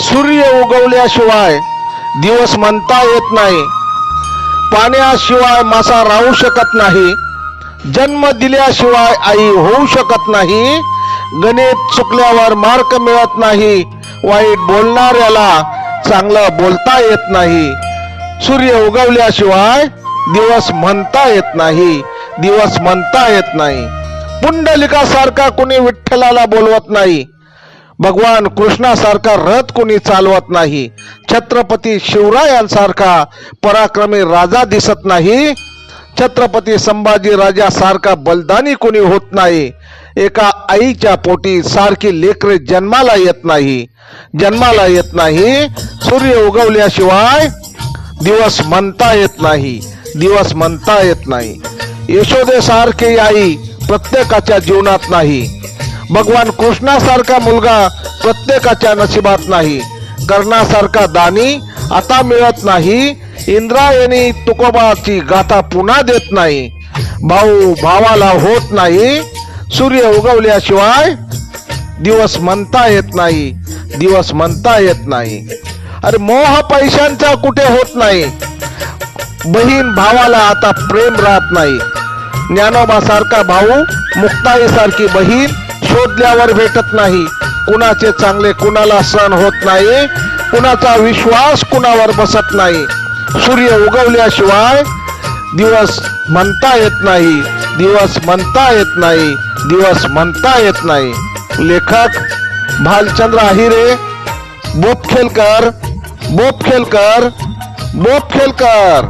सूर्य उगवल्याशिवाय दिवस म्हणता येत नाही. पाण्याशिवाय मासा राहू शकत नाही. जन्म दिल्याशिवाय आई होऊ शकत नाही. गणित चुकल्यावर मार्क मिळत नाही. वाईट बोलणाऱ्याला चांगलं बोलता येत नाही. सूर्य उगवल्याशिवाय दिवस म्हणता येत नाही. दिवस म्हणता येत नाही. पुंडलिकासारखा कुणी विठ्ठलाला बोलवत नाही. भगवान कृष्णासारखा रथ कोणी चालवत नाही छत्रपती शिवरायांसारखा पराक्रमी राजा दिसत नाही छत्रपती संभाजी राजासारखा बलदानी कोणी होत नाही एका आईच्या पोटी सारखी लेकरे जन्माला येत नाही जन्माला येत नाही सूर्य उगवल्याशिवाय दिवस म्हणता येत नाही दिवस म्हणता येत नाही. यशोदेसारखी आई प्रत्येकाच्या जीवनात नाही भगवान कृष्णासारखा मुलगा प्रत्येकाच्या नशिबात नाही. कर्णासारखा दानी आता मिळत नाही. इंद्रायणी तुकोबाची गाथा पुन्हा देत नाही. भाऊ भावाला होत नाही. सूर्य उगवल्याशिवाय दिवस म्हणता येत नाही. दिवस म्हणता येत नाही. अरे मोह पैशांचा कुठे होत नाही. बहीण भावाला आता प्रेम राहत नाही. ज्ञानोबा सारखा भाऊ मुक्ताई सारखी बहीण शोधल्यावर भेटत नाही. कुणाचे चांगले कुणाला सण होत नाही. कुणाचा विश्वास कुणावर बसत नाही. सूर्य उगवल्याशिवाय दिवस म्हणता येत नाही. दिवस म्हणता येत नाही. दिवस म्हणता येत नाही. लेखक भालचंद्र आहिरे बोपखेलकर बोपखेलकर बोपखेलकर.